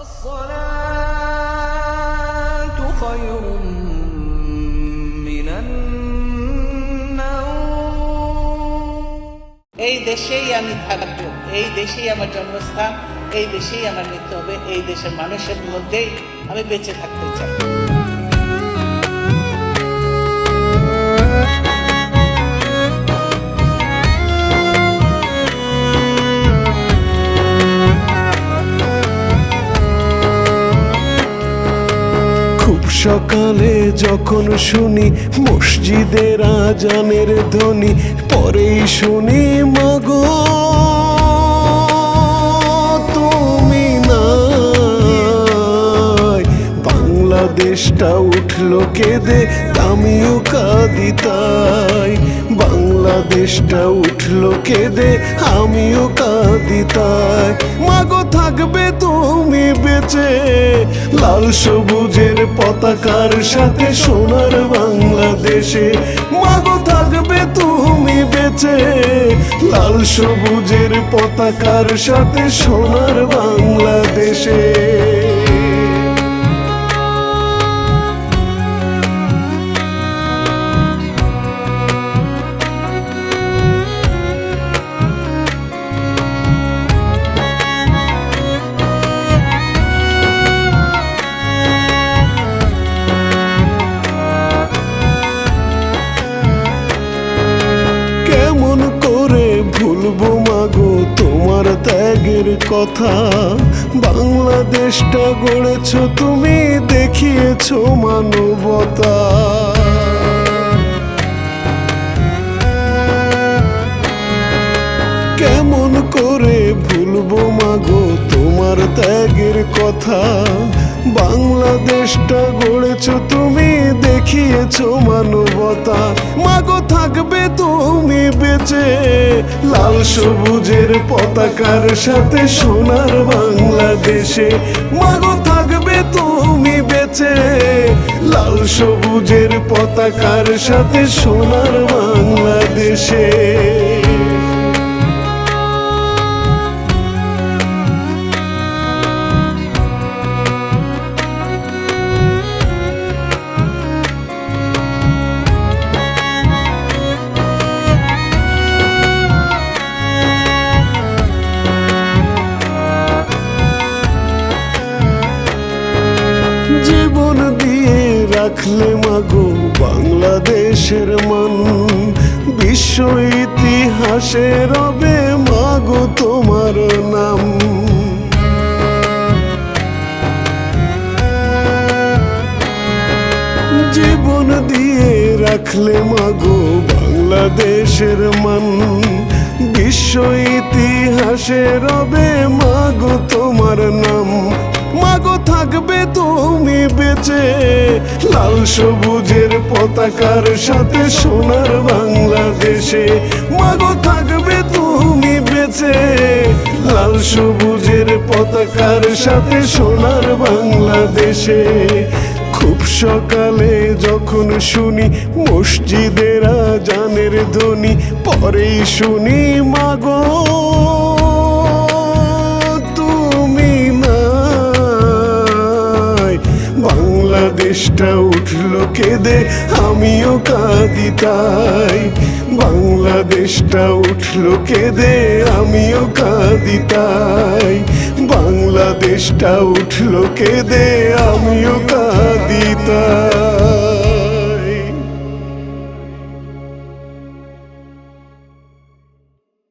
এই দেশেই আমি থাকব, এই দেশেই আমার জন্মস্থান, এই দেশেই আমার মৃত্যু হবে, এই দেশের মানুষের মধ্যেই আমি বেঁচে থাকতে চাই। সকালে যখন শুনি মসজিদের আজানের ধ্বনি পরেই শুনি মাগো বাংলাদেশটা উঠল কেঁদে আমিও কাঁদি তাই বাংলাদেশটা উঠল কেঁদে আমিও কাঁদি তাই মাগো থাকবে তুমি বেঁচে, লাল সবুজের পতাকার সাথে সোনার বাংলাদেশে। মাগো থাকবে তুমি বেঁচে, লাল সবুজের পতাকার সাথে সোনার বাংলাদেশে। কথা বাংলাদেশটা গড়েছ তুমি, দেখিয়েছ মানবতা। কেমন করে ভুলবো মাগো তোমার ত্যাগের কথা? বাংলাদেশটা গড়েছ তুমি, দেখিয়েছ মানবতা। মাগো থাকবে বেঁচে লাল সবুজের পতাকার সাথে সোনার বাংলাদেশে। মাগো, থাকবে তুমি বেঁচে। লাল সবুজের পতাকার সাথে সোনার বাংলাদেশে। রাখলে মাগো বাংলাদেশের মান। বিশ্ব ইতিহাসে রবে মাগো তোমার নাম। জীবন দিয়ে রাখলে মাগো বাংলাদেশের মান। বিশ্ব ইতিহাসে রবে মাগো তোমার নাম। বেঁচে, লাল সবুজের পতাকার সাথে সোনার বাংলাদেশে। মাগো, থাকবে তুমি বেঁচে, লাল সবুজের পতাকার সাথে সোনার বাংলাদেশে। খুব সকালে যখন শুনি মসজিদের জানের ধ্বনি, পরেই শুনি মাগো। বাংলাদেশটা উঠল কেঁদে, আমিও কাঁদি তাই। বাংলাদেশটা উঠল কেঁদে, আমিও কাঁদি তাই। বাংলাদেশটা উঠল কেঁদে, আমিও